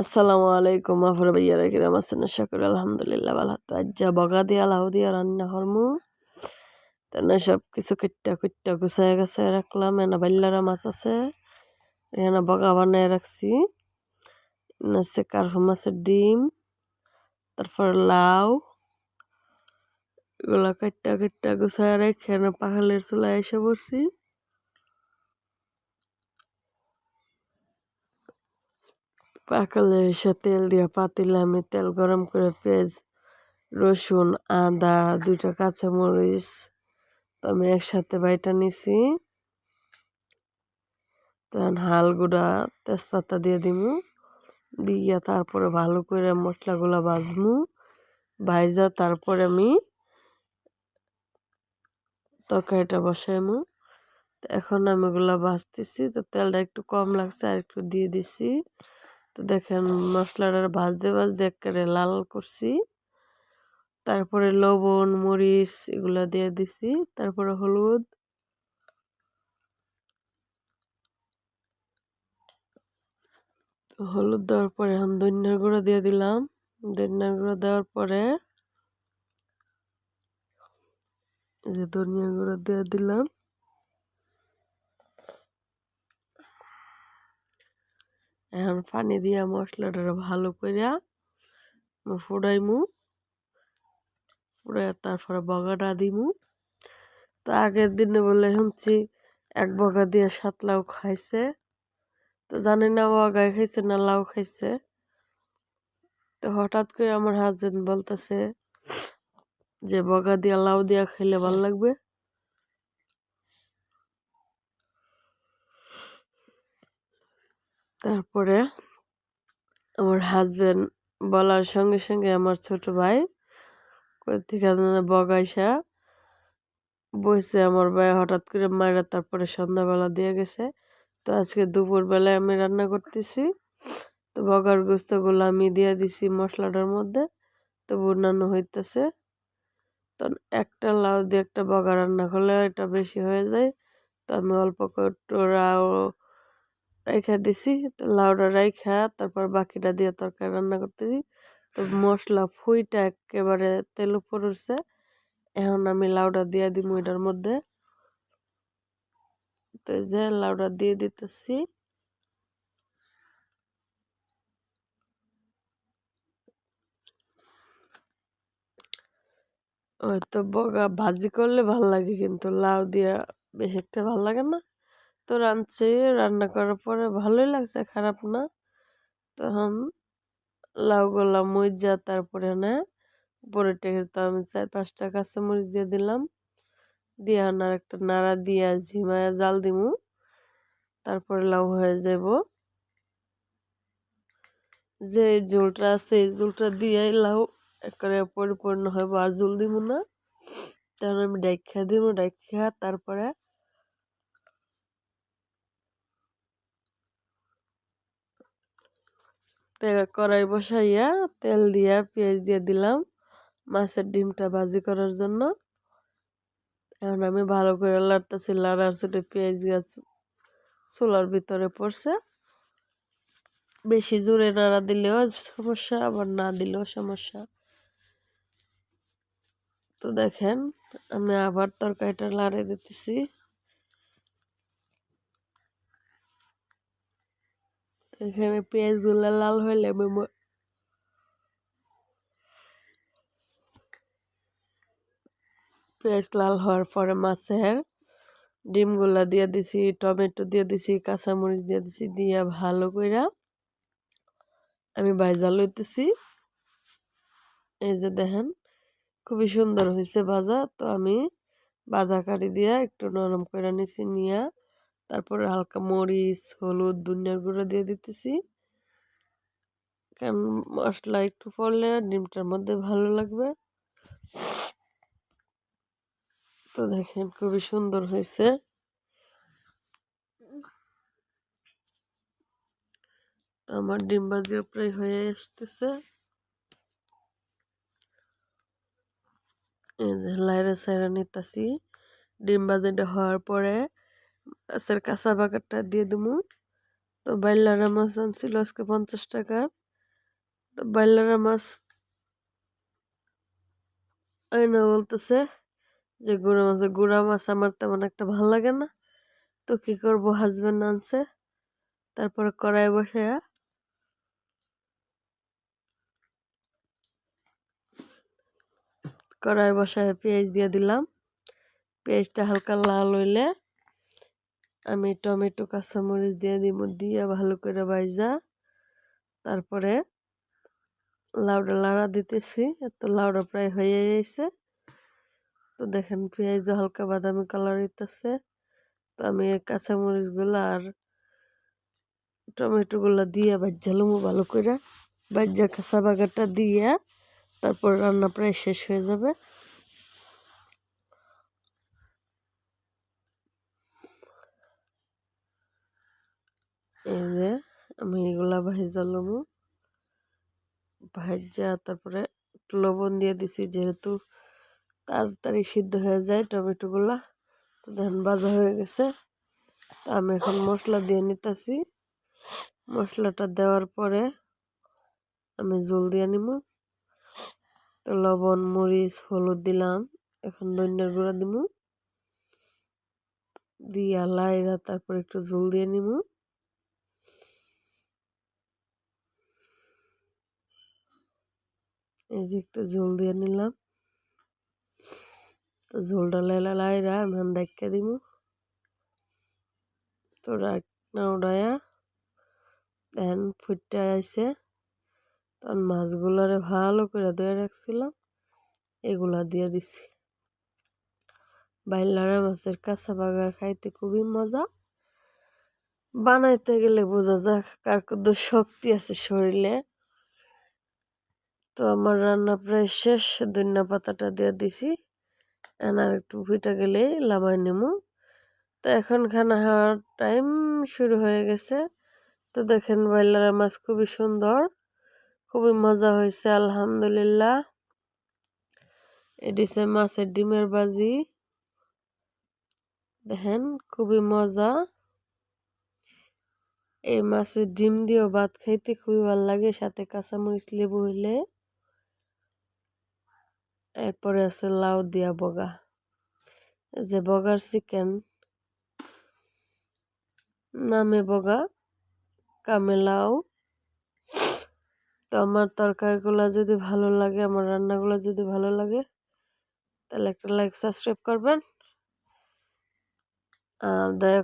আসসালামু আলাইকুম আফর ভাইয়ারা কিরাম আছেন? সকলে আলহামদুলিল্লাহ ভালো। তো আজ যা বগা দিয়া লাউ দিয়া রান্না হরমু। তেনা সব কিছু কিট্টা কিট্টা গুছায় গাছায় রাখলাম। এনা বাইল্লারা মাছ আছে এখানে বগা বানায় রাখছি। আছে কার্ফ মাছের ডিম, তারপর লাউ, এগুলা কাট্টা কিট্টা গুছায় রেখে পাখালের চুলায় এসে পড়ছি পাকালে এসে তেল দিয়া পাতিলে আমি তেল গরম করে পেঁয়াজ, রসুন, আদা, দুইটা কাঁচামরিচ তো আমি একসাথে বাইটা নিছি। তখন হাল গুঁড়া তেজপাতা দিয়ে দিমু। দিয়া তারপরে ভালো করে মশলাগুলো ভাজমু। ভাইজা তারপরে আমি তরকারিটা বসাইমু। এখন আমি ওগুলো ভাজতেছি তো তেলটা একটু কম লাগছে আর একটু দিয়ে দিছি। তো দেখেন মশলাটা ভাজতে ভাজতে একেবারে লাল করছি। তারপরে লবণ, মরিচ এগুলো দিয়ে দিছি। তারপরে হলুদ। হলুদ দেওয়ার পরে এখন ধনিয়ার গুঁড়ো দিয়ে দিলাম। ধনিয়ার গুঁড়ো দেওয়ার পরে যে ধনিয়ার গুঁড়ো দিয়ে দিলাম। এখন পানি দিয়া মশলাটা ভালো করিয়া ফুটাইমু ফুটাই তারপরে বগাটা দিমু। তো আগের দিনে বলে শুনছি এক বগা দিয়ে সাত লাউ খাইছে। তো জানি না বগায় খাইছে না লাউ খাইছে। তো হঠাৎ করে আমার হাজবেন্ড বলতেছে যে বগা দিয়া লাউ দিয়া খাইলে ভালো লাগবে। তারপরে আমার হাজব্যান্ড বলার সঙ্গে সঙ্গে আমার ছোট ভাই থেকে বগাইসা বসে আমার ভাই হঠাৎ করে মায়েরা তারপরে সন্ধ্যাবেলা দিয়ে গেছে। তো আজকে দুপুরবেলায় আমি রান্না করতেছি। তো বগার গোস্তগুলো আমি দিয়ে দিছি মশলাটার মধ্যে। তো বন্যানো হইতেছে। তো একটা লাউ দিয়ে একটা বগা রান্না করলে এটা বেশি হয়ে যায়। তো আমি অল্প কটোরাও রাইখা দিছি, তো লাউটা রাইখা, তারপর বাকিটা দিয়ে তরকারি রান্না করতেছি। তো মশলা ফুইটা একেবারে তেল উপর উঠছে, এখন আমি লাউটা দিয়ে দিই এটার মধ্যে। তো যে লাউটা দিয়ে দিতেছি। ওই তো বগা ভাজি করলে ভালো লাগে, কিন্তু লাউ দিয়া বেশি একটা ভালো লাগে না। তো রাঁধছি, রান্না করার পরে ভালোই লাগছে, খারাপ না। তখন লাউ লাউগুলা মরিচা তারপরে না উপরে টেকে তো আমি চার পাঁচটা কাঁচামরিচ দিয়ে দিলাম। দিয়ে আর একটা নাড়া দিয়া ঝিমায়া জাল দিমু। তারপরে লাউ হয়ে যাব। যে ঝোলটা আছে, এই ঝোলটা দিয়ে লাউ একবারে পরিপূর্ণ হইব, আর জল দিব না। তখন আমি ডাইখা দিব ডাইখা তারপরে কড়াই বসাইয়া তেল দিয়া পেঁয়াজ দিয়ে দিলাম মাছের ডিমটা ভাজি করার জন্য। এখন আমি ভালো করে লাড়তেছি লাড়ার ছোটো পেঁয়াজ গাছ চুলার ভিতরে পড়ছে। বেশি জোরে নাড়া দিলেও সমস্যা, আবার না দিলেও সমস্যা। তো দেখেন, আমি আবার তরকারিটা লাড়ে দিতেছি। এখানে পেঁয়াজগুলো লাল হইলে আমি পেঁয়াজ লাল হওয়ার পরে মাছের ডিমগুলা দিয়ে দিছি, টমেটো দিয়ে দিছি, কাঁচামরিচ দিয়ে দিছি, দিয়া ভালো কইরা আমি ভাজা লইতেছি। এই যে দেখেন, খুবই সুন্দর হয়েছে ভাজা তো আমি ভাজা কাটি দিয়া একটু নরম করে নিছি, নিয়া তারপরে হালকা মরিচ, হলুদ দুনিয়ার গুঁড়ো দিয়ে দিতেছি। কারণ মশলা একটু পড়লে ডিমটার মধ্যে ভালো লাগবে। তো দেখেন খুবই সুন্দর হয়েছে। আমার ডিম ভাজিও প্রায় হয়ে আসতেছে। লাইরে সাইরে নিতেছি। ডিম ভাজিটা হওয়ার পরে মাছের কাঁচা বাগারটা দিয়ে দেবো তো বাইলার মাছ আনছিল আজকে পঞ্চাশ টাকা। তো বাইলারা মাছ আয়না বলতেছে যে গুঁড়া মাছ গুঁড়া মাছ আমার তেমন একটা ভালো লাগে না। তো কি করব? হাজব্যান্ড আনছে। তারপরে কড়াই বসে। কড়াই বসায় পেঁয়াজ দিয়ে দিলাম। পেঁয়াজটা হালকা লাল হইলে আমি টমেটো, কাঁচামরিচ দিয়ে দিব, দিয়ে ভালো করে বাইজা তারপরে লাউডা, লাড়া দিতেছি, এত লাউডা প্রায় হয়ে গেছে। তো দেখেন পেঁয়াজ হালকা বাদামি কালার হইতেছে। তো আমি কাঁচামরিচগুলো আর টমেটোগুলো দিয়ে বাজ্জালুমো ভালো করে। বাজ্জা কাঁচা বাগারটা দিয়ে তারপর রান্না প্রায় শেষ হয়ে যাবে। এই যে আমি এগুলা ভাইজা লমু ভাজা তারপরে একটু লবণ দিয়ে দিছি, যেহেতু তাড়াতাড়ি সিদ্ধ হয়ে যায় টমেটোগুলা, তো ধান ভাজা হয়ে গেছে। তো আমি এখন মশলা দিয়ে নিতেছি। মশলাটা দেওয়ার পরে আমি জল দিয়ে নিব তো লবণ, মরিচ, হলুদ দিলাম, এখন ধনিয়ার গুঁড়া দিব দিয়া লাইরা তারপর একটু জল দিয়ে নিব এই যে একটু জল দিয়ে নিলাম। তো ঝোলটা লাইলা লাইরা আমি ডাক্কা দিব। তো ডাকনা উড়াইয়া দেন ফুটটা আইসে তখন মাছগুলারে ভালো করে ধুয়ে রাখছিলাম, এগুলা দিয়ে দিছি। বাইলারা মাছের কাঁচা বাগার খাইতে খুবই মজা। বানাইতে গেলে বোঝা যাক কার কত শক্তি আছে শরীরে। তো আমার রান্না প্রায় শেষ, ধনিয়া পাতাটা দিয়ে দিছি। আর একটু ফুটা গেলে লামাই নেমু। তো এখন খানা খাওয়ার টাইম শুরু হয়ে গেছে। তো দেখেন বাইলারা মাছ খুবই সুন্দর, খুবই মজা হয়েছে, আলহামদুলিল্লাহ। এডিসে মাছের ডিমের বাজি দেখেন খুবই মজা। এই মাছের ডিম দিয়েও ভাত খাইতে খুবই ভালো লাগে, সাথে কাঁচামরিচ, লেবু হইলে। এরপরে আছে লাউ দিয়া বগা। যে বগার চিকেন, নামে বগা, কামে লাউ। তো আমার তরকারিগুলো যদি ভালো লাগে, আমার রান্নাগুলো যদি ভালো লাগে, তাহলে একটা লাইক সাবস্ক্রাইব করবেন। আর দয়া